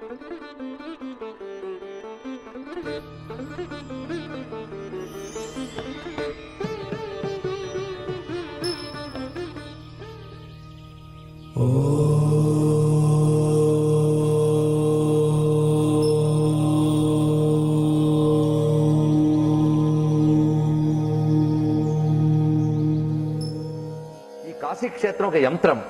ఈ కాశీ క్షేత్రం ఒక యంత్రం.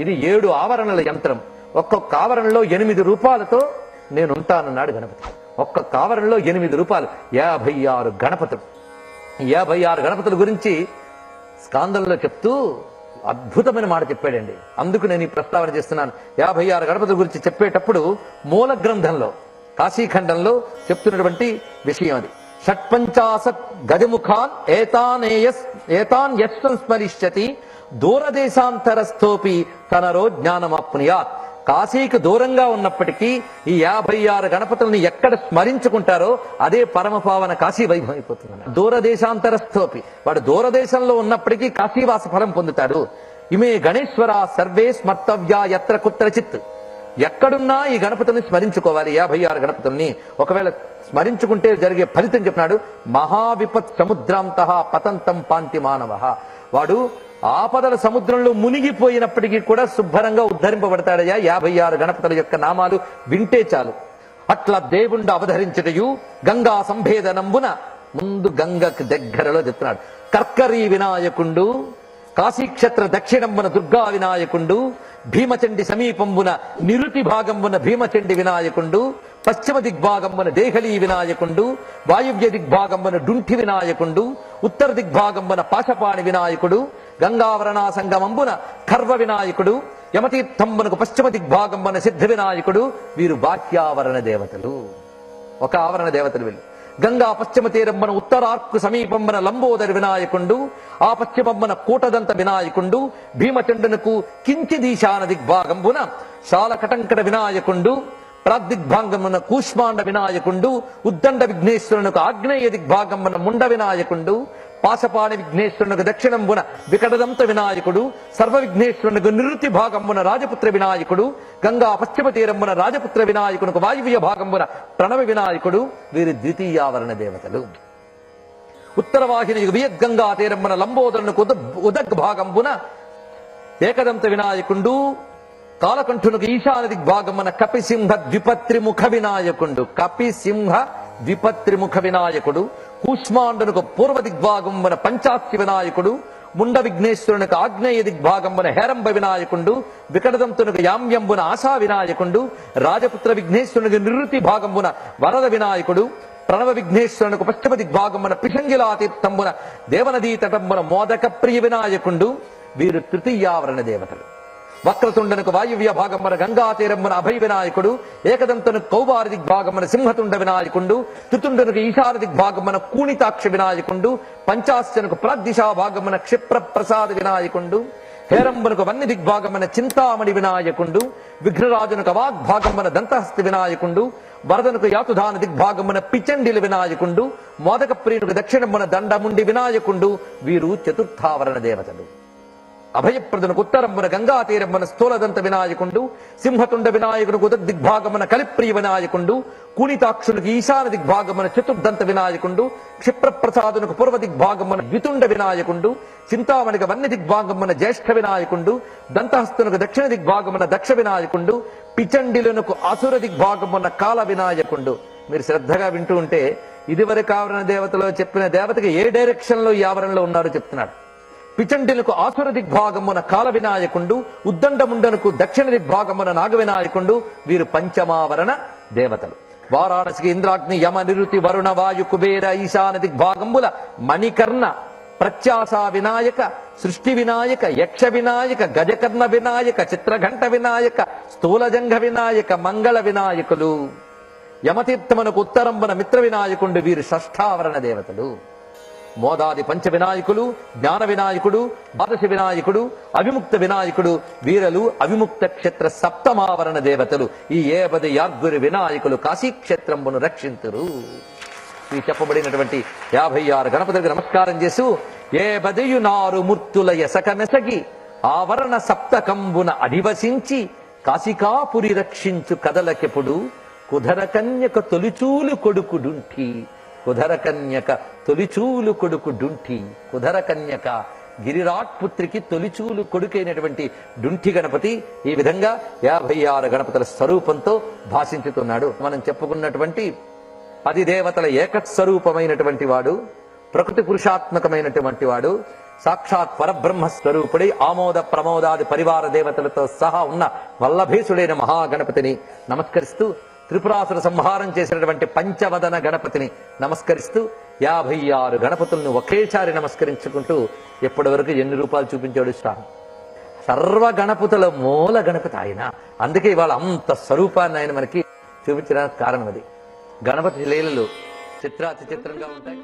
ఇది ఏడు ఆవరణల యంత్రం. ఒక్కొక్క ఆవరణలో ఎనిమిది రూపాలతో నేనుంటానన్నాడు గణపతి. ఒక్కొక్క ఆవరణలో ఎనిమిది రూపాయలు యాభై ఆరు గణపతులు. యాభై ఆరు గణపతుల గురించి స్కాందంలో చెప్తూ అద్భుతమైన మాట చెప్పాడండి. అందుకు నేను ఈ ప్రస్తావన చేస్తున్నాను. యాభై ఆరు గణపతుల గురించి చెప్పేటప్పుడు మూల గ్రంథంలో కాశీఖండంలో చెప్తున్నటువంటి విషయం అది. షట్పంచాశత్ గజముఖాన్ ఏతానేయస్ ఏతాన్ యశ్ సంస్మరిష్యతి దూరదేశాంతరస్థోపి తనరో జ్ఞానమాప్నుయాత్. కాశీకి దూరంగా ఉన్నప్పటికీ ఈ యాభై ఆరు గణపతుల్ని ఎక్కడ స్మరించుకుంటారో అదే పరమపావన కాశీ వైభవం అయిపోతుంది దూరదేశాంతరస్థోపి. వాడు దూరదేశంలో ఉన్నప్పటికీ కాశీవాస ఫలం పొందుతాడు. ఇమే గణేశ్వర సర్వే స్మర్తవ్యా ఎత్ర కుత్రచిత్. ఎక్కడున్నా ఈ గణపతిని స్మరించుకోవాలి. యాభై ఆరు గణపతుల్ని. ఒకవేళ స్మరించుకుంటే జరిగే ఫలితం చెప్పినాడు మహావిపత్ సముద్రాంత పతంతం పాంతి మానవ. వాడు ఆపదల సముద్రంలో మునిగిపోయినప్పటికీ కూడా శుభ్రంగా ఉద్ధరింపబడతాడయ్యా. యాభై ఆరు గణపతుల యొక్క నామాలు వింటే చాలు. అట్లా దేవుండు అవధరించటయు గంగా సంభేదనంబున ముందు గంగకు దగ్గరలో చెప్తున్నాడు. కర్కరీ వినాయకుండు కాశీక్షేత్ర దక్షిణంబున దుర్గా వినాయకుండు భీమచండి సమీపంబున నిరుతి భాగంబున భీమచండి వినాయకుండు పశ్చిమ దిగ్భాగంబున దేహలీ వినాయకుండు వాయువ్య దిగ్భాగంబున డుంఠి వినాయకుండు ఉత్తర దిగ్భాగంబున పాశపాణి వినాయకుడు గంగావరణా సంగమంబున కర్వ వినాయకుడు యమతీర్థంబునకు పశ్చిమ దిగ్భాగంబున సిద్ధ వినాయకుడు వీరు బాహ్యావరణ దేవతలు. ఒక ఆవరణ దేవతలు వీళ్ళు. గంగా పశ్చిమ తీరంబన ఉత్తరార్కు సమీపంబన లంబోదరి వినాయకుండు ఆ పశ్చిమంబన కూటదంత వినాయకుండు భీమచండునకు కించిదీశాన దిగ్భాగంబున శాలకటంకట వినాయకుండు ప్రాగ్దిగ్భాగమున కూష్మాండ వినాయకుండు ఉద్దండ విఘ్నేశ్వరునకు ఆగ్నేయ దిగ్భాగమున ముండ వినాయకుండు పాశపాణి విఘ్నేశ్వరునకు దక్షిణంబున వికటదంత వినాయకుడు సర్వ విఘ్నేశ్వరునకు నిరుతి భాగంబున రాజపుత్ర వినాయకుడు గంగా పశ్చిమ తీరంబున రాజపుత్ర వినాయకునకు వాయువ్య భాగంబున ప్రణవ వినాయకుడు వీరి ద్వితీయావరణ దేవతలు. ఉత్తరవాహిని వియద్గంగా తీరంబున లంబోదరునకు ఉదగ్ భాగంబున ఏకదంత వినాయకుండు కాలకంఠునకు ఈశాన దిగ్భాగమున కపిసింహ ద్విపత్రిముఖ వినాయకుండు. కపిసింహ ద్విపత్రిముఖ వినాయకుడు. కూష్మాండునకు పూర్వ దిగ్భాగంబున పంచాస్తి వినాయకుడు ముండ విఘ్నేశ్వరునికి ఆగ్నేయ దిగ్భాగంబున హేరంబ వినాయకుండు వికటదంతునికి యామ్యంబున ఆశా వినాయకుండు రాజపుత్ర విఘ్నేశ్వరునికి నివృత్తి భాగంబున వరద వినాయకుడు ప్రణవ విఘ్నేశ్వరునికి పశ్చిమ దిగ్భాగమున పిషంగిలా తీర్థంబున దేవనదీ తటంబున మోదక ప్రియ వినాయకుండు వీరు తృతీయావరణ దేవతలు. వక్రతుండనకు వాయువ్య భాగమున గంగా తీరమున అభయ వినాయకుడు ఏకదంతునకు కౌబారి దిగ్భాగమున సింహతుండ వినాయకుండు తుతుండనకు ఈశార దిగ్భాగమున కూణితాక్ష వినాయకుండు పంచాశ్చనకు ప్రాదిశా భాగమున క్షిప్ర ప్రసాద వినాయకుండు హేరంబునకు వన్ని దిగ్భాగమున చింతామణి వినాయకుండు విఘ్నరాజునకు వాగ్భాగమున దంతహస్తి వినాయకుండు వరదనకు యాతుధాన దిగ్భాగమున పిచండిల వినాయకుండు మోదక ప్రియునకు దక్షిణమున దండముండి వినాయకుండు వీరు చతుర్థావరణ దేవతలు. అభయప్రదునకు ఉత్తరంబున గంగా తీరంబున స్థూలదంత వినాయకుండు సింహతుండ వినాయకునికి ఉద దిగ్భాగమున కలిప్రియ వినాయకుండు కుణితాక్షునికి ఈశాన దిగ్భాగమున చతుర్దంత వినాయకుడు క్షిప్రప్రసాదునకు పూర్వ దిగ్భాగమున ద్వితుండ వినాయకుండు చింతామణికి వన్య దిగ్భాగమున జ్యేష్ఠ వినాయకుండు దంతహస్తునకు దక్షిణ దిగ్భాగమున దక్ష వినాయకుండు పిచండిలునకు అసుర దిగ్భాగమున కాల వినాయకుండు. మీరు శ్రద్ధగా వింటూ ఉంటే ఇదివరకు ఆవరణ దేవతలో చెప్పిన దేవతకి ఏ డైరెక్షన్లో ఈ ఆవరణలో ఉన్నారో చెప్తున్నాడు. పిచండిలకు ఆసుర దిగ్భాగమున కాల వినాయకుండు ఉద్దండముండనకు దక్షిణ దిగ్భాగమున నాగ వినాయకుండు వీరు పంచమావరణ దేవతలు. వారాణసికి ఇంద్రాగ్ని యమ నిరుతి వరుణ వాయు కుబేర ఈశాన దిగ్భాగంబుల మణికర్ణ ప్రత్యాస వినాయక సృష్టి వినాయక యక్ష వినాయక గజకర్ణ వినాయక చిత్రఘంట వినాయక స్థూలజంఘ వినాయక మంగళ వినాయకులు. యమతీర్థమునకు ఉత్తరంబన మిత్ర వినాయకుండు వీరు షష్ఠావరణ దేవతలు. మోదాది పంచ వినాయకులు జ్ఞాన వినాయకుడు ద్వాదశ వినాయకుడు అవిముక్త వినాయకుడు వీరలు అవిముక్త క్షేత్ర సప్తమావరణ దేవతలు. ఈ ఏపది యార్గురి వినాయకులు కాశీక్షేత్రంబును రక్షింతురు. ఈ చెప్పబడినటువంటి యాభై ఆరు గణపతికి నమస్కారం చేసు ఏ బదియునారు మూర్తుల ఎసక మెసగి ఆవరణ సప్తకంబున అధివసించి కాశికాపురి రక్షించు కదలకెప్పుడు కుధర కన్యక తొలిచూలు కొడుకుడుంటి కుధర కన్యక తొలిచూలు కొడుకు డుంఠి కుధర కన్యక గిరిరాట్ పుత్రికి తొలిచూలు కొడుకైనటువంటి డుంఠి గణపతి ఈ విధంగా యాభై ఆరు గణపతుల స్వరూపంతో భాషించుతున్నాడు. మనం చెప్పుకున్నటువంటి పది దేవతల ఏకస్వరూపమైనటువంటి వాడు ప్రకృతి పురుషాత్మకమైనటువంటి వాడు సాక్షాత్ పరబ్రహ్మ స్వరూపుడై ఆమోద ప్రమోదాది పరివార దేవతలతో సహా ఉన్న వల్లభేశుడైన మహాగణపతిని నమస్కరిస్తూ త్రిపురాసుర సంహారం చేసినటువంటి పంచవదన గణపతిని నమస్కరిస్తూ యాభై ఆరు గణపతులను ఒకేసారి నమస్కరించుకుంటూ ఇప్పటి వరకు ఎన్ని రూపాయలు చూపించాడు స్వామి? సర్వ గణపతుల మూల గణపతి ఆయన. అందుకే ఇవాళ అంత స్వరూపాన్ని ఆయన మనకి చూపించడానికి కారణం అది. గణపతి లీలలు చిత్రాతి చిత్రంగా ఉంటాయి.